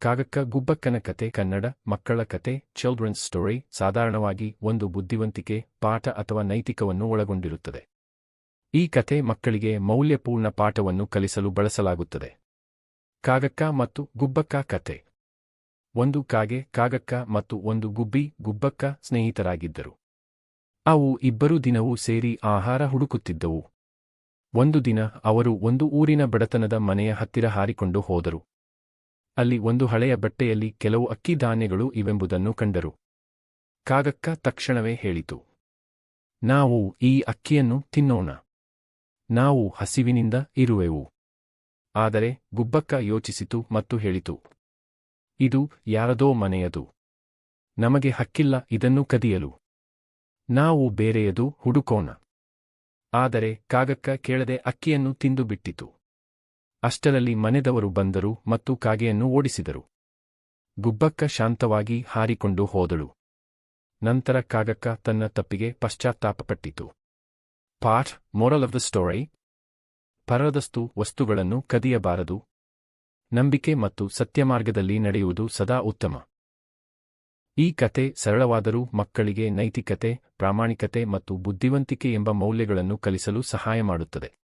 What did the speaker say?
ಕಾಗಕ್ಕ ಗುಬ್ಬಕ್ಕನ ಕತೆ, ಕನ್ನಡ ಮಕ್ಕಳ ಕತೆ ಚಿಲ್ಡ್ರನ್ಸ್ ಸ್ಟೋರಿ ಸಾಧಾರಣವಾಗಿ ಒಂದು ಬುದ್ಧಿವಂತಿಕೆ, ಪಾಠ ಅಥವಾ ನೈತಿಕವನ್ನು ಒಳಗೊಂಡಿರುತ್ತದೆ. ಈ ಕತೆ ಮಕ್ಕಳಿಗೆ ಮೌಲ್ಯಪೂರ್ಣ ಪಾಠವನ್ನು ಕಲಿಸಲು ಬಳಸಲಾಗುತ್ತದೆ. ಕಾಗಕ್ಕ ಮತ್ತು ಗುಬ್ಬಕ್ಕ ಕತೆ. ಒಂದು ಕಾಗೆ, ಕಾಗಕ್ಕ ಮತ್ತು ಒಂದು ಗುಬ್ಬಿ, ಗುಬ್ಬಕ್ಕ ಸ್ನೇಹಿತರಾಗಿದ್ದರು. ಅವು ಇಬ್ಬರು ದಿನವೂ ಸೇರಿ ಆಹಾರ ಹುಡುಕುತ್ತಿದ್ದವು. ಒಂದು ದಿನ ಅವರು ಒಂದು ಊರಿನ ಬಡತನದ ಮನೆಯ ಹತ್ತಿರ ಹಾರಿಕೊಂಡು ಹೋದರು. ಅಲ್ಲಿ ಒಂದು ಹಳೆಯ ಬಟ್ಟೆಯಲ್ಲಿ ಕೆಲವು ಅಕ್ಕಿ ಧಾನ್ಯಗಳು ಇವೆಂಬುದನ್ನು ಕಂಡರು. ಕಾಗಕ್ಕ ತಕ್ಷಣವೇ ಹೇಳಿತು. ನಾವು ಈ ಅಕ್ಕಿಯನ್ನು ತಿನ್ನೋಣ. ನಾವು ಹಸಿವಿನಿಂದ ಇರುವೆವು. ಆದರೆ ಗುಬ್ಬಕ್ಕ ಯೋಚಿಸಿತು ಮತ್ತು ಹೇಳಿತು. ಇದು ಯಾರದೋ ಮನೆಯದು. ನಮಗೆ ಹಕ್ಕಿಲ್ಲ ಇದನ್ನು ಕದಿಯಲು. ನಾವು ಬೇರೆಯದು ಹುಡುಕೋಣ. ಆದರೆ ಕಾಗಕ್ಕ ಕೇಳದೆ ಅಕ್ಕಿಯನ್ನು ತಿಂದು ಬಿಟ್ಟಿತು. ಅಷ್ಟರಲ್ಲಿ ಮನೆದವರು ಬಂದರು ಮತ್ತು ಕಾಗೆಯನ್ನು ಓಡಿಸಿದರು. ಗುಬ್ಬಕ್ಕ ಶಾಂತವಾಗಿ ಹಾರಿಕೊಂಡು ಹೋದಳು. ನಂತರ ಕಾಗಕ್ಕ ತನ್ನ ತಪ್ಪಿಗೆ ಪಶ್ಚಾತ್ತಾಪಪಟ್ಟಿತು. ಪಾಠ್ ಮೋರಲ್ ಆಫ್ ದ ಸ್ಟೋರಿ ಪರದಸ್ತು ವಸ್ತುಗಳನ್ನು ಕದಿಯಬಾರದು. ನಂಬಿಕೆ ಮತ್ತು ಸತ್ಯಮಾರ್ಗದಲ್ಲಿ ನಡೆಯುವುದು ಸದಾ ಉತ್ತಮ. ಈ ಕತೆ ಸರಳವಾದರೂ ಮಕ್ಕಳಿಗೆ ನೈತಿಕತೆ, ಪ್ರಾಮಾಣಿಕತೆ ಮತ್ತು ಬುದ್ಧಿವಂತಿಕೆ ಎಂಬ ಮೌಲ್ಯಗಳನ್ನು ಕಲಿಸಲು ಸಹಾಯ ಮಾಡುತ್ತದೆ.